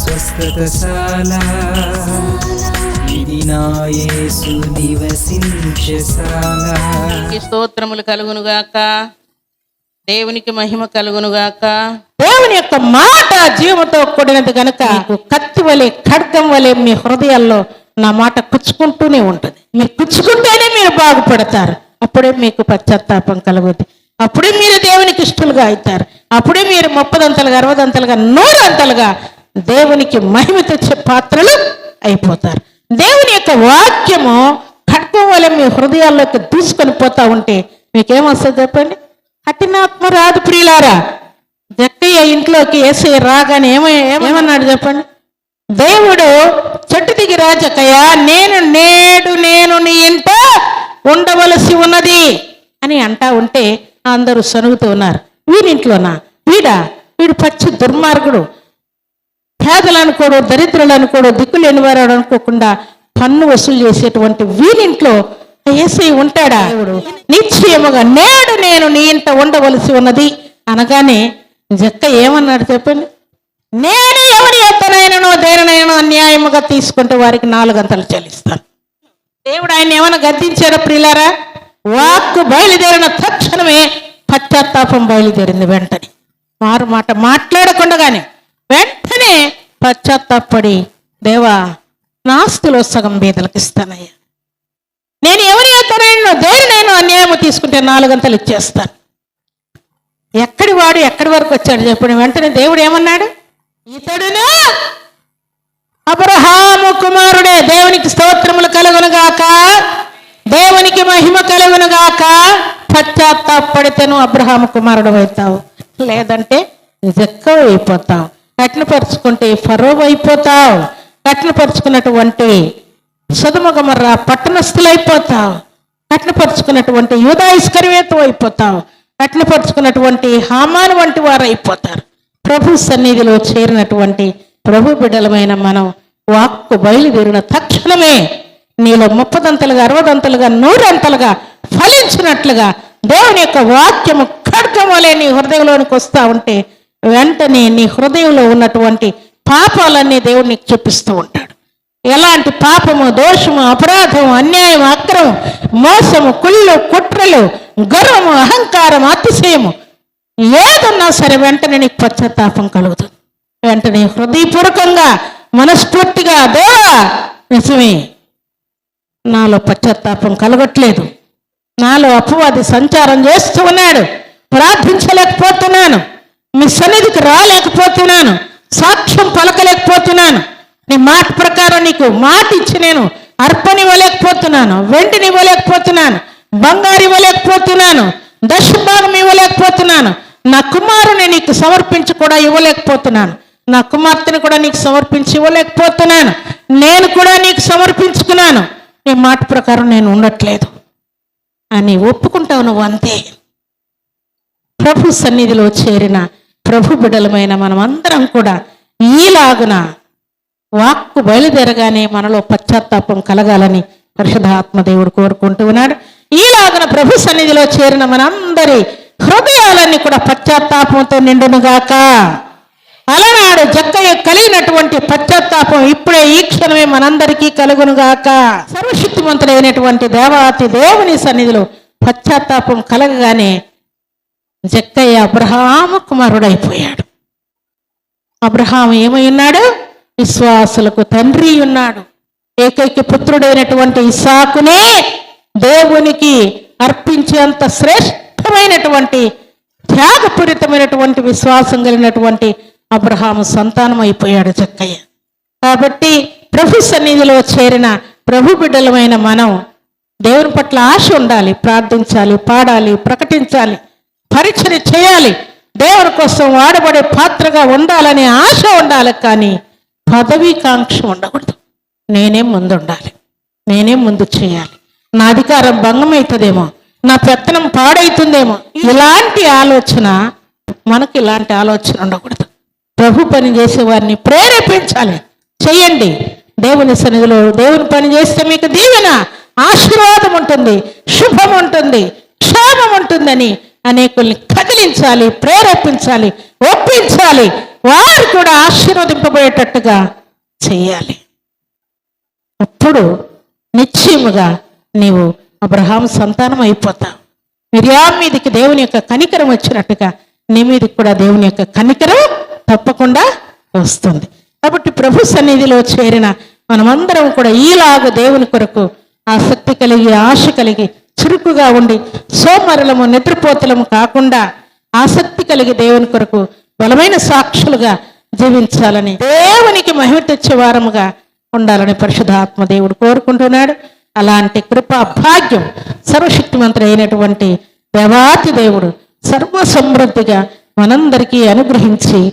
స్వస్థతశాల. ఇది నా యేసు నివసించశాల. దేవునికి స్తోత్రములు కలుగును గాక దేవునికి మహిమ కలుగును గాక దేవుని యొక్క మాట జీవంతో కూడినది గనుక కత్తి వలె ఖడ్గం వలె మీ హృదయాల్లో నా మాట కుచ్చుకుంటూనే ఉంటుంది. మీరు కుచ్చుకుంటేనే మీరు బాగుపడతారు. అప్పుడే మీకు పశ్చాత్తాపం కలుగుద్ది. అప్పుడే మీరు దేవునికి ఇష్టలుగా అవుతారు. అప్పుడే మీరు ముప్పదంతలుగా అరవదంతలుగా నూరంతలుగా దేవునికి మహిమ తెచ్చే పాత్రలు అయిపోతారు. దేవుని యొక్క వాక్యము ఖడ్గం వల్ల మీ హృదయాల్లోకి దూసుకొని పోతా ఉంటే మీకేమొస్తుంది చెప్పండి? కఠినాత్మ రాదు ప్రియులారా. జక్కయ్య ఇంట్లోకి వేసే రాగానే ఏమ ఏమన్నాడు చెప్పండి? దేవుడు చెట్టు దిగి రాజకయ్యా నేను నేడు నేను నీ ఇంట ఉండవలసి ఉన్నది అని అంటా ఉంటే అందరూ సనుగుతూ ఉన్నారు. వీడింట్లోనా వీడా వీడు పచ్చి దుర్మార్గుడు. పేదలు అనుకోడు దరిద్రులు అనుకోడు దిక్కు లేని వారు అనుకోకుండా పన్ను వసూలు చేసేటువంటి వీరింట్లో ఏసై ఉంటాడా? నిశ్చయముగా నేడు నేను నీ ఇంట ఉండవలసి ఉన్నది. అనగానే జక్క ఏమన్నాడు చెప్పండి? నేను ఎవరి ఎత్తనైనను దేనినైనా అన్యాయముగా తీసుకుంటే వారికి నాలుగంతలు చెల్లిస్తాను. దేవుడు ఆయన ఏమైనా గద్దించారా ప్రియులారా? వాక్కు బయలుదేరిన తక్షణమే పశ్చాత్తాపం బయలుదేరింది వెంటనే. మారు మాట మాట్లాడకుండగానే వెంటనే పశ్చాత్తాపడి దేవా నాస్తులో సగం బీదలకు ఇస్తానయ్యా. నేను ఎవరి ఎత్తనైనా దేనినైనా అన్యాయం తీసుకుంటే నాలుగంతలు ఇచ్చేస్తాను. ఎక్కడి వాడు ఎక్కడి వరకు వచ్చాడు చెప్పండి. వెంటనే దేవుడు ఏమన్నాడు? ఇతడును అబ్రహాము కుమారుడే దేవునికి స్తోత్రములు కలుగునుగాక. కలుగునుగాక పశ్చాత్తాపడితేను అబ్రహాము కుమారుడు అవుతావు. లేదంటే జక్క అయిపోతావు. కట్నపరుచుకుంటే ఫరో అయిపోతావు. కట్నపరుచుకున్నటువంటి సుధమగమర్ర పట్టణస్థులైపోతావు. కట్నపరుచుకున్నటువంటి యూదాయిస్కరివేతం అయిపోతావు. కట్నపరుచుకున్నటువంటి హామాను వంటి వారు అయిపోతారు ప్రభు సన్నిధిలో చేరినటువంటి ప్రభు బిడ్డలమైన మనం వాక్కు బయలుదేరిన తక్షణమే నీలో ముప్పదంతలుగా అరవదంతలుగా నూరంతలుగా ఫలించినట్లుగా దేవుని యొక్క వాక్యము ఖడ్గం నీ హృదయంలోనికి వస్తూ ఉంటే వెంటనే నీ హృదయంలో ఉన్నటువంటి పాపాలన్నీ దేవుడు నీకు చూపిస్తూ ఉంటాడు. ఎలాంటి పాపము దోషము అపరాధం అన్యాయం అక్రమం మోసము కుళ్ళు కుట్రలు గర్వము అహంకారం అతిశయము ఏదున్నా సరే వెంటనే నీకు పశ్చాత్తాపం కలుగుతుంది. వెంటనే హృదయపూర్వకంగా మనస్ఫూర్తిగా దేవా నిజమే. నాలో పశ్చాత్తాపం కలగట్లేదు. నాలో అపవాది సంచారం చేస్తూ ఉన్నాడు. ప్రార్థించలేకపోతున్నాను. మీ సన్నిధికి రాలేకపోతున్నాను. సాక్ష్యం పలకలేకపోతున్నాను. నీ మాట ప్రకారం నీకు మాట ఇచ్చి నేను అర్పణ ఇవ్వలేకపోతున్నాను. వెండిని ఇవ్వలేకపోతున్నాను. బంగారు ఇవ్వలేకపోతున్నాను. దశభాగం ఇవ్వలేకపోతున్నాను. నా కుమారుని నీకు సమర్పించి కూడా ఇవ్వలేకపోతున్నాను. నా కుమార్తెను కూడా నీకు సమర్పించి ఇవ్వలేకపోతున్నాను. నేను కూడా నీకు సమర్పించుకున్నాను. నీ మాట ప్రకారం నేను ఉండట్లేదు. అని ఒప్పుకుంటావు నువ్వు అంతే. ప్రభు సన్నిధిలో చేరిన ప్రభు బిడలమైన మనమందరం కూడా ఈలాగున వాక్కు బయలుదేరగానే మనలో పశ్చాత్తాపం కలగాలని పరిశుధాత్మదేవుడు కోరుకుంటూ ఉన్నాడు. ఈలాగున ప్రభు సన్నిధిలో చేరిన మనందరి హృదయాలన్నీ కూడా పశ్చాత్తాపంతో నిండునుగాక అలనాడు జక్క అటువంటి పశ్చాత్తాపం ఇప్పుడే ఈ క్షణమే మనందరికీ కలుగునుగాక సర్వశక్తిమంతుడైనటువంటి దేవాతి దేవుని సన్నిధిలో పశ్చాత్తాపం కలగగానే జక్కయ్య అబ్రహాము కుమారుడైపోయాడు. అబ్రహాం ఏమై ఉన్నాడు? విశ్వాసులకు తండ్రి ఉన్నాడు. ఏకైక పుత్రుడైనటువంటి ఇసాకునే దేవునికి అర్పించేంత శ్రేష్టమైనటువంటి త్యాగపూరితమైనటువంటి విశ్వాసం కలిగినటువంటి అబ్రహాము సంతానం అయిపోయాడు చక్కయ్య. కాబట్టి ప్రభు సన్నిధిలో చేరిన ప్రభు బిడ్డలమైన మనం దేవుని పట్ల ఆశ ఉండాలి ప్రార్థించాలి పాడాలి ప్రకటించాలి పరీక్షలు చేయాలి. దేవుని కోసం వాడబడే పాత్రగా ఉండాలనే ఆశ ఉండాలి కానీ పదవీకాంక్ష ఉండకూడదు. నేనే ముందు ఉండాలి నేనే ముందు చేయాలి. నా అధికారం భంగం అవుతుందేమో నా పెత్తనం పాడైతుందేమో ఇలాంటి ఆలోచన మనకి ఇలాంటి ఆలోచన ఉండకూడదు. ప్రభు పని చేసే వారిని ప్రేరేపించాలి. చేయండి దేవుని సన్నిధిలో దేవుని పని చేస్తే మీకు దీవెన ఆశీర్వాదం ఉంటుంది శుభం ఉంటుంది క్షేమం ఉంటుందని అనేకుల్ని కదిలించాలి ప్రేరేపించాలి ఒప్పించాలి. వారు కూడా ఆశీర్వదింపబోయేటట్టుగా చేయాలి అప్పుడు నిశ్చయముగా నీవు అబ్రహాం సంతానం అయిపోతావు. మిర్యాం మీదకి దేవుని యొక్క కనికరం వచ్చినట్టుగా నీ మీదకి కూడా దేవుని యొక్క కనికరం తప్పకుండా వస్తుంది. కాబట్టి ప్రభు సన్నిధిలో చేరిన మనమందరం కూడా ఈలాగ దేవుని కొరకు ఆసక్తి కలిగి ఆశ కలిగి చురుకుగా ఉండి సోమరులము నిద్రపోతులము కాకుండా ఆసక్తి కలిగి దేవుని కొరకు బలమైన సాక్షులుగా జీవించాలని దేవునికి మహిమ తెచ్చే వారముగా ఉండాలని పరిశుధాత్మ దేవుడు కోరుకుంటున్నాడు. అలాంటి కృపా భాగ్యం సర్వశక్తిమంతుడు అయినటువంటి దేవాతి దేవుడు సర్వ సమృద్ధిగా మనందరికీ అనుగ్రహించి